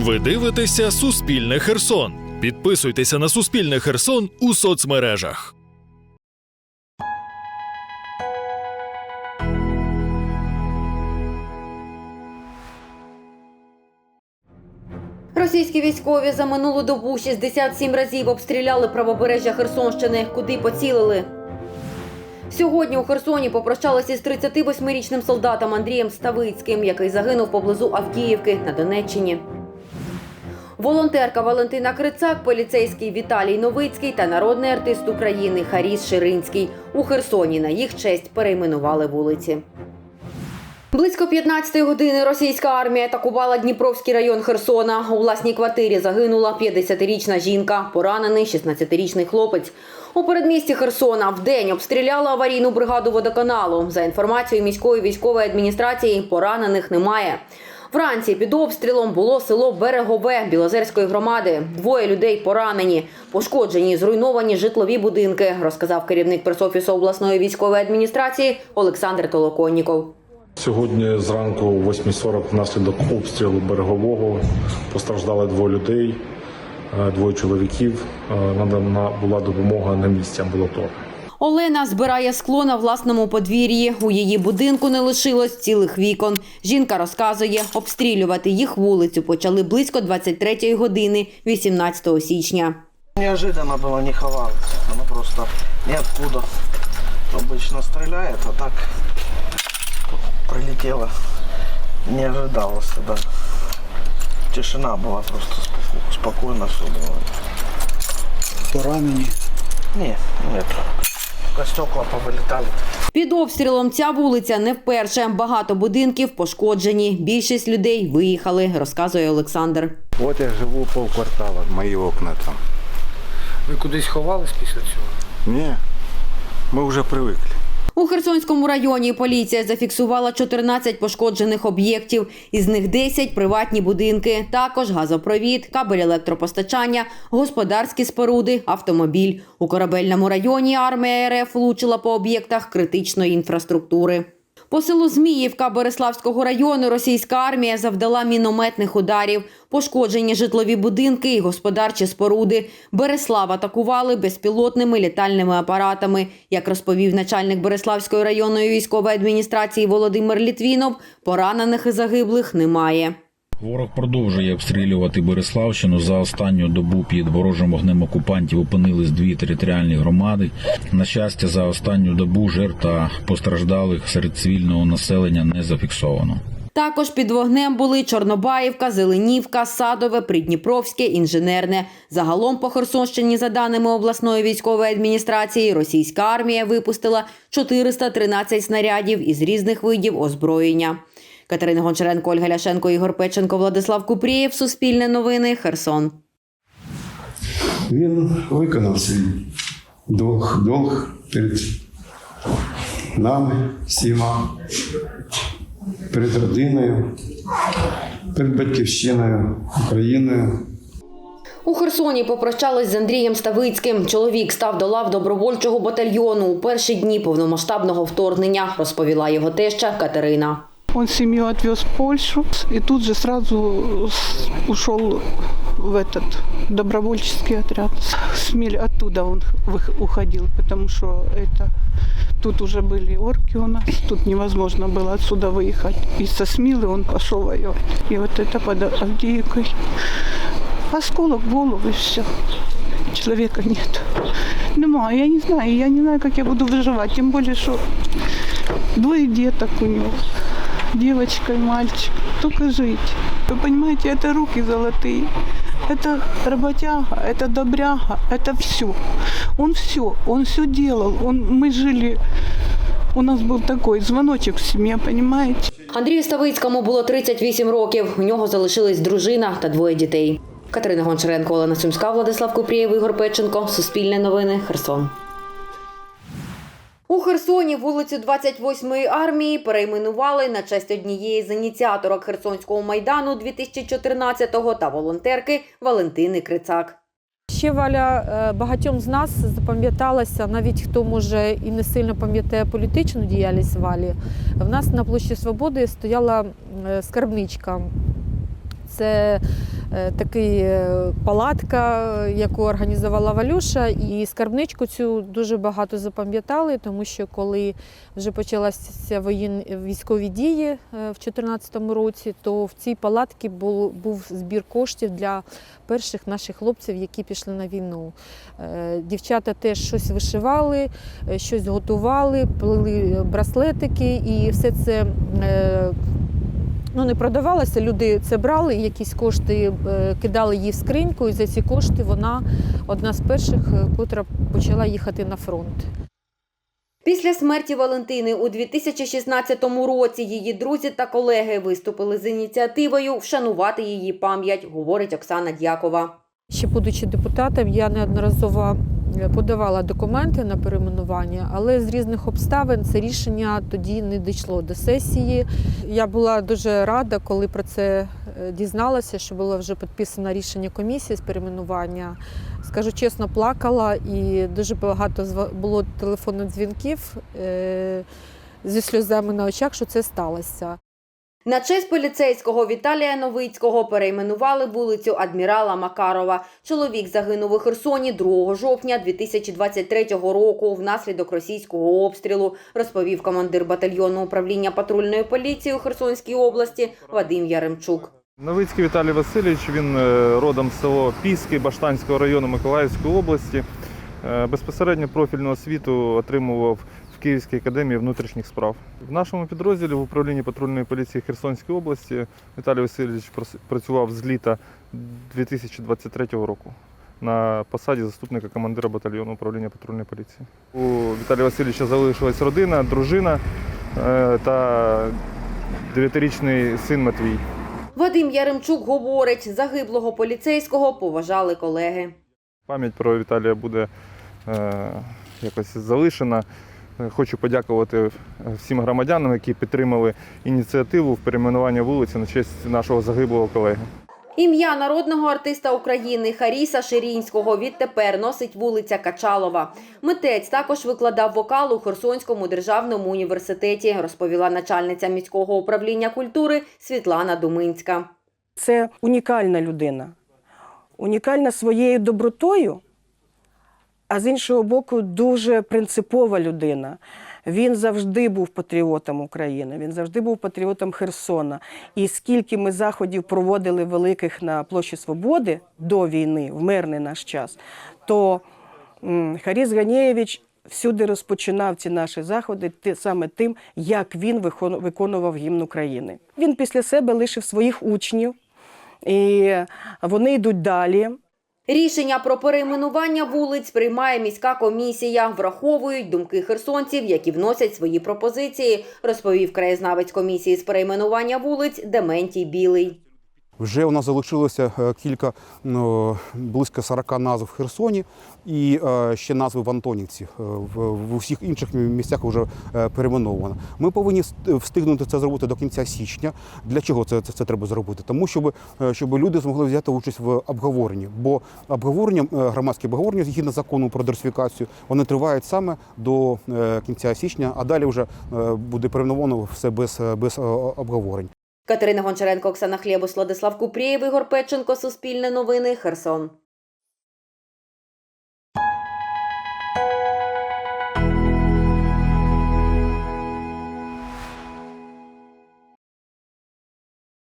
Ви дивитеся Суспільне Херсон. Підписуйтеся на Суспільне Херсон у соцмережах. Російські військові за минулу добу 67 разів обстріляли правобережжя Херсонщини, куди поцілили. Сьогодні у Херсоні попрощалися з 38-річним солдатом Андрієм Ставицьким, який загинув поблизу Авдіївки на Донеччині. Волонтерка Валентина Крицак, поліцейський Віталій Новицький та народний артист України Харіс Ширинський у Херсоні на їх честь перейменували вулиці. Близько 15 години російська армія атакувала Дніпровський район Херсона. У власній квартирі загинула 50-річна жінка, поранений 16-річний хлопець. У передмісті Херсона вдень обстріляла аварійну бригаду водоканалу. За інформацією міської військової адміністрації, поранених немає. Вранці під обстрілом було село Берегове Білозерської громади. Двоє людей поранені, пошкоджені, зруйновані житлові будинки, розказав керівник пресофісу обласної військової адміністрації Олександр Толоконніков. Сьогодні зранку о 8.40 внаслідок обстрілу берегового постраждали двоє людей, е, двоє чоловіків. Е, Надана була допомога на місці амбулаторії. Олена збирає скло на власному подвір'ї. У її будинку не лишилось цілих вікон. Жінка розказує, обстрілювати їх вулицю почали близько 23-ї години 18 січня. Неожиданно было не ховалось. Оно просто ниоткуда. Обычно стреляет, а так тут прилетело. Не ожидалось да. Тишина была просто споко- спокойно все было. поранені. Не, нет. Только стекла повилітали. Під обстрілом ця вулиця не вперше. Багато будинків пошкоджені. Більшість людей виїхали, розказує Олександр. От я живу полквартала, мої окна там. Ви кудись ховались після цього? Ні, ми вже привикли. У Херсонському районі поліція зафіксувала 14 пошкоджених об'єктів, із них 10 – приватні будинки, також газопровід, кабель електропостачання, господарські споруди, автомобіль. У корабельному районі армія РФ влучила по об'єктах критичної інфраструктури. По селу Зміївка Береславського району російська армія завдала мінометних ударів, пошкоджені житлові будинки і господарчі споруди. Береслав атакували безпілотними літальними апаратами. Як розповів начальник Береславської районної військової адміністрації Володимир Літвінов, поранених і загиблих немає. Ворог продовжує обстрілювати Береславщину. За останню добу під ворожим вогнем окупантів опинились дві територіальні громади. На щастя, за останню добу жертв та постраждалих серед цивільного населення не зафіксовано. Також під вогнем були Чорнобаївка, Зеленівка, Садове, Придніпровське, Інженерне. Загалом по Херсонщині, за даними обласної військової адміністрації, російська армія випустила 413 снарядів із різних видів озброєння. Катерина Гончаренко, Ольга Ляшенко, Ігор Печенко, Владислав Купрієв. Суспільне новини. Херсон. Він виконав свій долг, долг перед нами всіма, перед родиною, перед батьківщиною, Україною. У Херсоні попрощались з Андрієм Ставицьким. Чоловік став до лав добровольчого батальйону у перші дні повномасштабного вторгнення, розповіла його теща Катерина. Он семью отвез в Польшу и тут же сразу ушел в этот добровольческий отряд. С Миль оттуда он уходил, потому что это тут уже были орки у нас, тут невозможно было отсюда выехать. И со Смилы он пошел воевать. И вот это под Авдеевкой. Осколок и все. Человека нет. Нема, я не знаю, я не знаю, как я буду выживать. Тем более, что двое деток у него девочка и мальчик. Только жить. Вы понимаете, это руки золотые. Это работяга, это добряга, это все. Он все, он все делал. Он, мы жили, у нас был такой звоночек в семье, понимаете? Андрію Ставицькому було 38 років. У нього залишились дружина та двоє дітей. Катерина Гончаренко, Олена Сумська, Владислав Купрієв, Ігор Печенко. Суспільне новини. Херсон. У Херсоні вулицю 28-ї армії перейменували на честь однієї з ініціаторок Херсонського майдану 2014-го та волонтерки Валентини Крицак. Ще Валя е, багатьом з нас запам'яталася, навіть хто може і не сильно пам'ятає політичну діяльність Валі. В нас на площі Свободи стояла е, скарбничка. Це такий е, палатка, е, яку організувала Валюша, і скарбничку цю дуже багато запам'ятали, тому що коли вже почалися воєн... військові дії е, в 2014 році, то в цій палатці був, був збір коштів для перших наших хлопців, які пішли на війну. Е, Дівчата теж щось вишивали, е, щось готували, плели браслетики, і все це е, ну, не продавалося. Люди це брали, якісь кошти е, кидали їй в скриньку, і за ці кошти вона одна з перших, е, котра почала їхати на фронт. Після смерті Валентини у 2016 році її друзі та колеги виступили з ініціативою вшанувати її пам'ять, говорить Оксана Дякова. Ще будучи депутатом, я неодноразово подавала документи на перейменування, але з різних обставин це рішення тоді не дійшло до сесії. Я була дуже рада, коли про це е, дізналася, що було вже підписано рішення комісії з перейменування. Скажу чесно, плакала і дуже багато було телефонних дзвінків е, зі сльозами на очах, що це сталося. На честь поліцейського Віталія Новицького перейменували вулицю Адмірала Макарова. Чоловік загинув у Херсоні 2 жовтня 2023 року внаслідок російського обстрілу, розповів командир батальйону управління патрульної поліції у Херсонській області Вадим Яремчук. Новицький Віталій Васильович, він е, родом з село Піски Баштанського району Миколаївської області. Е, Безпосередньо профільну освіту отримував Київській академії внутрішніх справ. В нашому підрозділі в управлінні патрульної поліції Херсонської області Віталій Васильович працював з літа 2023 року на посаді заступника командира батальйону управління патрульної поліції. У Віталія Васильовича залишилась родина, дружина е, та 9-річний син Матвій. Вадим Яремчук говорить, загиблого поліцейського поважали колеги. Пам'ять про Віталія буде е, якось залишена. Е, Хочу подякувати всім громадянам, які підтримали ініціативу в перейменування вулиці на честь нашого загиблого колеги. Ім'я народного артиста України Харіса Ширінського відтепер носить вулиця Качалова. Митець також викладав вокал у Херсонському державному університеті, розповіла начальниця міського управління культури Світлана Думинська. Це унікальна людина, унікальна своєю добротою, а з іншого боку, дуже принципова людина. Він завжди був патріотом України, він завжди був патріотом Херсона. І скільки ми заходів проводили великих на площі Свободи до війни, в мирний наш час, то Харіс Ганєєвич всюди розпочинав ці наші заходи саме тим, як він виконував гімн України. Він після себе лишив своїх учнів, і вони йдуть далі. Рішення про перейменування вулиць приймає міська комісія. Враховують думки херсонців, які вносять свої пропозиції, розповів краєзнавець комісії з перейменування вулиць Дементій Білий. Вже у нас залишилося е, кілька близько 40 назв в Херсоні і е, ще назви в Антонівці. Е, В, усіх інших місцях вже перейменовано. Ми повинні встигнути це зробити до кінця січня. Для чого це, це, це треба зробити? Тому щоб, щоб люди змогли взяти участь в обговоренні. Бо обговорення, е, громадські обговорення згідно закону про диверсифікацію, вони тривають саме до кінця січня, а далі вже буде перейменовано все без, без обговорень. Катерина Гончаренко, Оксана Хлєбус, Владислав Купрієв, Ігор Печенко, Суспільне новини, Херсон.